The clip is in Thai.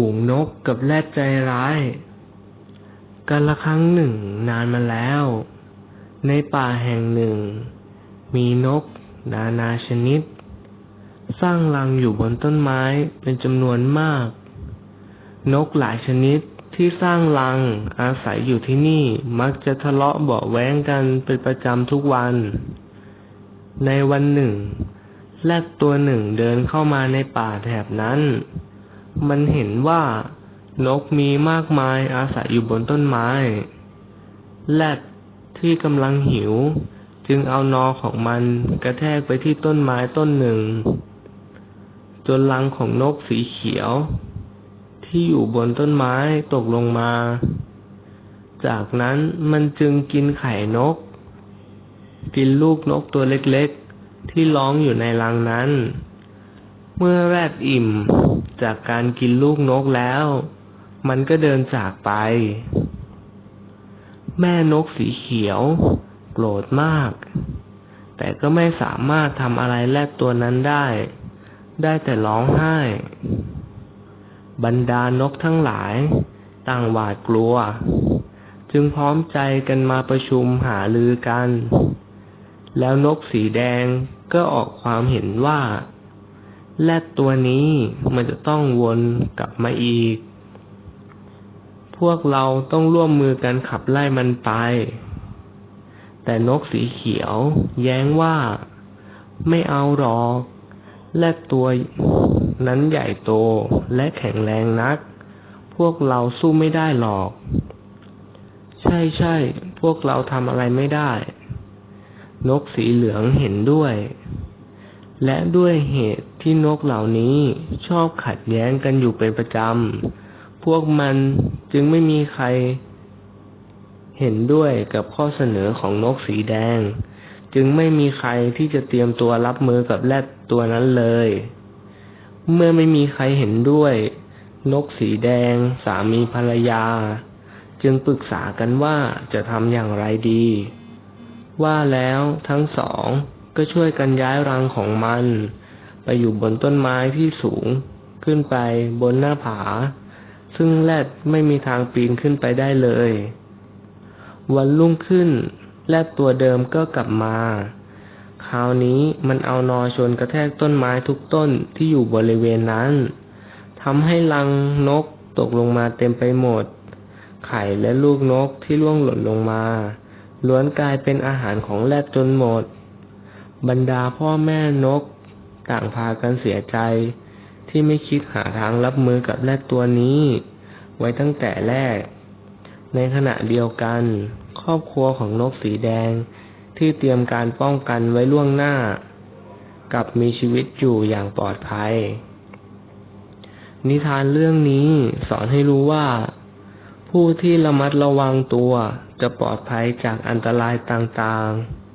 ฝูงนกกับแรดใจร้าย กันละครั้งหนึ่งนานมาแล้ว ในป่าแห่งหนึ่ง มีนก นานาชนิด สร้างรังอยู่บนต้นไม้เป็นจำนวนมาก นกหลายชนิดที่สร้างรังอาศัยอยู่ที่นี่มักจะทะเลาะเบาแว้งกันเป็นประจำทุกวัน ในวันหนึ่ง แรดตัวหนึ่งเดินเข้ามาในป่าแถบนั้น มันเห็นว่า นกมีมากมายอาศัยอยู่บนต้นไม้ แรดที่กำลังหิว จึงเอานอของมันกระแทกไปที่ต้นไม้ต้นหนึ่ง จนรังของนกสีเขียว ที่อยู่บนต้นไม้ตกลงมา จากนั้นมันจึงกินไข่นก กินลูกนกตัวเล็กๆ ที่ร้องอยู่ในรังนั้น เมื่อแรดอิ่มจากการกินลูกนกแล้ว มันก็เดินจากไป แม่นกสีเขียวโกรธมาก แต่ก็ไม่สามารถทำอะไรแรดตัวนั้นได้ ได้แต่ร้องไห้ บรรดานกทั้งหลายต่างหวาดกลัว จึงพร้อมใจกันมาประชุมหาลือกัน แล้วนกสีแดงก็ออกความเห็นว่า แรดตัวนี้มันจะต้องวนกลับมาอีก พวกเราต้องร่วมมือกันขับไล่มันไป แต่นกสีเขียวแย้งว่า ไม่เอาหรอกแรดตัวนั้นใหญ่โตและแข็งแรงนัก พวกเราสู้ไม่ได้หรอก ใช่ใช่พวกเราทำอะไรไม่ได้ นกสีเหลืองเห็นด้วย และด้วยเหตุที่นกเหล่านี้ชอบขัดแย้งกันอยู่เป็นประจำ พวกมันจึงไม่มีใคร เห็นด้วยกับข้อเสนอของนกสีแดง จึงไม่มีใครที่จะเตรียมตัวรับมือกับแรดตัวนั้นเลย เมื่อไม่มีใครเห็นด้วย นกสีแดง สามีภรรยา จึงปรึกษากันว่าจะทำอย่างไรดี ว่าแล้วทั้งสอง ก็ช่วยกันย้ายรังของมัน ไปอยู่บนต้นไม้ที่สูง ขึ้นไปบนหน้าผา ซึ่งแรดไม่มีทางปีนขึ้นไปได้เลย วันรุ่งขึ้น แรดตัวเดิมก็กลับมา คราวนี้มันเอานอชนกระแทกต้นไม้ทุกต้นที่อยู่บริเวณนั้นทำให้รังนกตกลงมาเต็มไปหมด ไข่และลูกนกที่ร่วงหล่นลงมาล้วนกลายเป็นอาหารของแรดจนหมด บรรดาพ่อแม่นก ต่างพากันเสียใจ ที่ไม่คิดหาทางรับมือกับแรดตัวนี้ ไว้ตั้งแต่แรก ในขณะเดียวกัน ครอบครัวของนกสีแดงที่เตรียมการป้องกันไว้ล่วงหน้า กับมีชีวิตอยู่อย่างปลอดภัย นิทานเรื่องนี้สอนให้รู้ว่า ผู้ที่ระมัดระวังตัวจะปลอดภัยจากอันตรายต่างๆ